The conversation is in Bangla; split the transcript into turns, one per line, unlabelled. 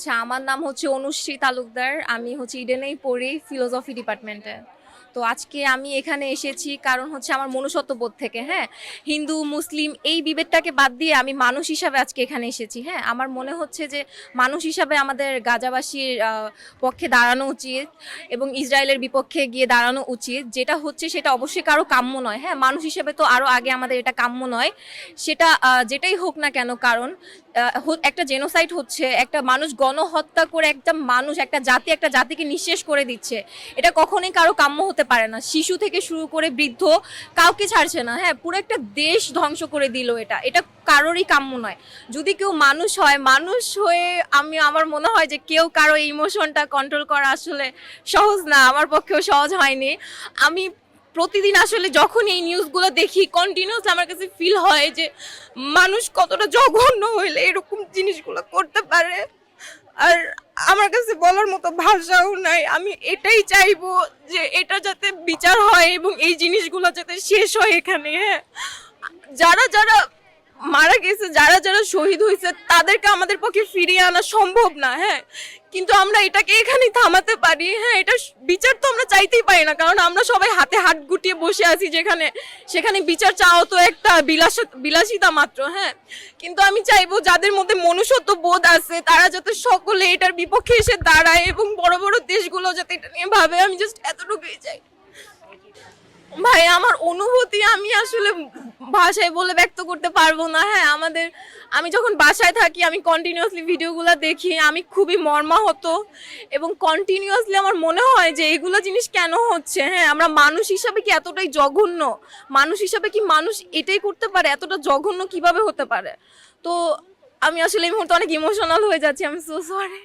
আচ্ছা আমার নাম হচ্ছে অনুশ্রী তালুকদার। আমি হচ্ছে ইডেনেই পড়ি ফিলোসফি ডিপার্টমেন্টে তো আজকে আমি এখানে এসেছি কারণ হচ্ছে আমার মনুষ্যত্ব বোধ থেকে হ্যাঁ? হিন্দু, মুসলিম এই বিভেদটাকে বাদ দিয়ে আমি মানুষ হিসাবে আজকে এখানে এসেছি হ্যাঁ? আমার মনে হচ্ছে যে মানুষ হিসাবে আমাদের গাজাবাসীর পক্ষে দাঁড়ানো উচিত এবং ইসরায়েলের বিপক্ষে গিয়ে দাঁড়ানো উচিত। যেটা হচ্ছে সেটা অবশ্যই কারও কাম্য নয় হ্যাঁ? মানুষ হিসেবে তো আরও আগে আমাদের এটা কাম্য নয়। সেটা যেটাই হোক না কেন কারণ একটা জেনোসাইড হচ্ছে, একটা মানুষ গণহত্যা করে একটা মানুষ, একটা জাতি, একটা জাতিকে নিঃশেষ করে দিচ্ছে। এটা কখনোই কারও কাম্য হতে পারে না। শিশু থেকে শুরু করে বৃদ্ধ কাউকে ছাড়ছে না। হ্যাঁ পুরো একটা দেশ ধ্বংস করে দিল এটা। এটা কারোরই কাম্য নয়। যদি কেউ মানুষ হয়, মানুষ হয়ে আমি, আমার মনে হয় যে কেউ কারও ইমোশনটা কন্ট্রোল করা আসলে সহজ না। আমার পক্ষেও সহজ হয়নি। আমি প্রতিদিন আসলে যখন এই নিউজগুলো দেখি কন্টিনিউস আমার কাছে ফিল হয় যে মানুষ কতটা জঘন্য হইলে এরকম জিনিসগুলো করতে পারে। আর আমার কাছে বলার মতো ভাষাও নাই। আমি এটাই চাইব যে এটা যাতে বিচার হয় এবং এই জিনিসগুলো যাতে শেষ হয় এখানে হ্যাঁ। যারা যারা মারা গেছে, যারা যারা শহীদ হয়েছে, তাদেরকে আমাদের পক্ষে ফিরিয়ে আনা সম্ভব না হ্যাঁ। কিন্তু আমরা এটাকে এখানে থামাতে পারি। হ্যাঁ এটা বিচার তো আমরা চাইতেই পারি না, কারণ আমরা সবাই হাতে হাত গুটিয়ে বসে আছি যেখানে, সেখানে বিচার চাও তো একটা বিলাস বিলাসিতা মাত্র হ্যাঁ। কিন্তু আমি চাইব যাদের মধ্যে মনুষ্যত্ব বোধ আছে, তারা যাতে সকলে এটার বিপক্ষে এসে দাঁড়ায় এবং বড় বড় দেশগুলো যাতে এটা নিয়ে ভাবে। আমি জাস্ট এতটুকুই চাই। ভাই, আমার অনুভূতি আমি আসলে ভাষায় বলে ব্যক্ত করতে পারব না। হ্যাঁ আমাদের, আমি যখন বাসায় থাকি, আমি কন্টিনিউয়াসলি ভিডিওগুলো দেখি, আমি খুবই মর্মাহত এবং কন্টিনিউয়াসলি আমার মনে হয় যে এগুলো জিনিস কেন হচ্ছে? হ্যাঁ আমরা মানুষ হিসাবে কি এতটাই জঘন্য? মানুষ হিসাবে কি মানুষ এটাই করতে পারে? এতটা জঘন্য কীভাবে হতে পারে? তো আমি আসলে এই মুহূর্তে অনেক ইমোশনাল হয়ে যাচ্ছি আমি সো সরি